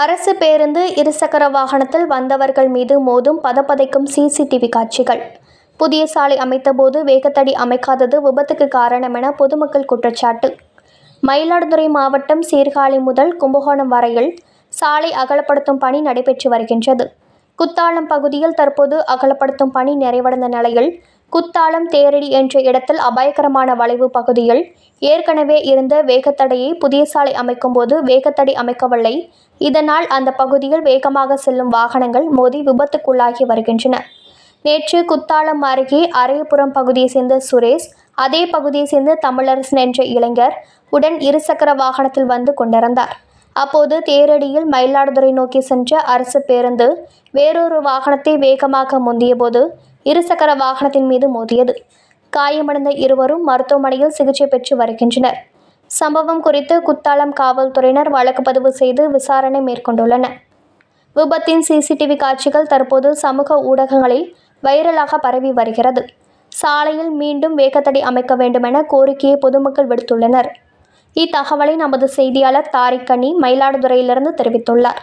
அரசு பேருந்து இருசக்கர வாகனத்தில் வந்தவர்கள் மீது மோதும் பதப்பதைக்கும் சிசிடிவி காட்சிகள். புதிய சாலை அமைத்தபோது வேகத்தடி அமைக்காதது விபத்துக்கு காரணம் என பொதுமக்கள் குற்றச்சாட்டு. மயிலாடுதுறை மாவட்டம் சீர்காழி முதல் கும்பகோணம் வரையில் சாலை அகலப்படுத்தும் பணி நடைபெற்று வருகின்றது. குத்தாலம் பகுதியில் தற்போது அகலப்படுத்தும் பணி நிறைவடைந்த நிலையில் குத்தாலம் தேரடி என்ற இடத்தில் அபாயகரமான வளைவு பகுதியில் ஏற்கனவே இருந்த வேகத்தடையை புதிய சாலை அமைக்கும்போது வேகத்தடை அமைக்கவில்லை. இதனால் அந்த பகுதியில் வேகமாக செல்லும் வாகனங்கள் மோதி விபத்துக்குள்ளாகி வருகின்றன. நேற்று குத்தாலம் அருகே அரையபுரம் பகுதியை சேர்ந்த சுரேஷ் அதே பகுதியை சேர்ந்த தமிழரசன் என்ற இளைஞர் உடன் இருசக்கர வாகனத்தில் வந்து கொண்டிருந்தார். அப்போது தேரடியில் மயிலாடுதுறை நோக்கி சென்ற அரசு பேருந்து வேறொரு வாகனத்தை வேகமாக முந்தியபோது இருசக்கர வாகனத்தின் மீது மோதியது. காயமடைந்த இருவரும் மருத்துவமனையில் சிகிச்சை பெற்று வருகின்றனர். சம்பவம் குறித்து குத்தாலம் காவல்துறையினர் வழக்கு பதிவு செய்து விசாரணை மேற்கொண்டுள்ளனர். விபத்தின் சிசிடிவி காட்சிகள் தற்போது சமூக ஊடகங்களில் வைரலாக பரவி வருகிறது. சாலையில் மீண்டும் வேகத்தடை அமைக்க வேண்டுமென கோரிக்கையை பொதுமக்கள் விடுத்துள்ளனர். இத்தகவலை நமது செய்தியாளர் தாரிக் கனி மயிலாடுதுறையிலிருந்து தெரிவித்துள்ளார்.